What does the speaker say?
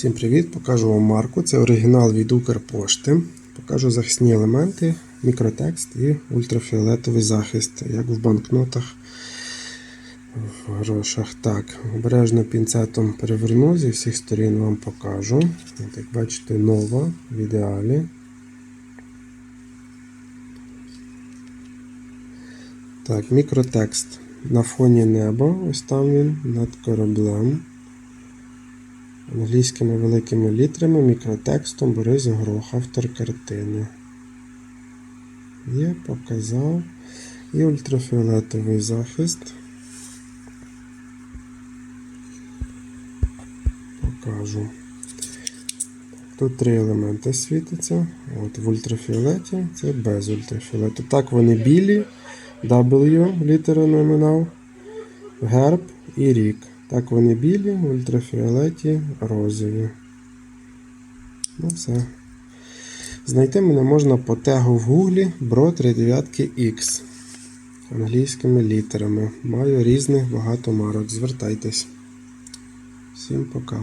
Всім привіт! Покажу вам марку. Це оригінал від Укрпошти. Покажу захисні елементи, мікротекст і ультрафіолетовий захист, як в банкнотах, в грошах. Так, обережно пінцетом переверну зі всіх сторін вам покажу. От, як бачите, нова в ідеалі. Так, мікротекст на фоні неба. Ось там він над кораблем. Англійськими великими літрами, мікротекстом Борис Грох, автор картини. Є, показав. І ультрафіолетовий захист. Покажу. Тут три елементи світяться. От в ультрафіолеті це без ультрафіолету. Так вони білі, W, літера номінал, герб і рік. Так вони білі, в ультрафіолеті розові. Ну все. Знайти мене можна по тегу в гуглі Bro 39 X англійськими літерами. Маю різних багато марок. Звертайтесь. Всім пока.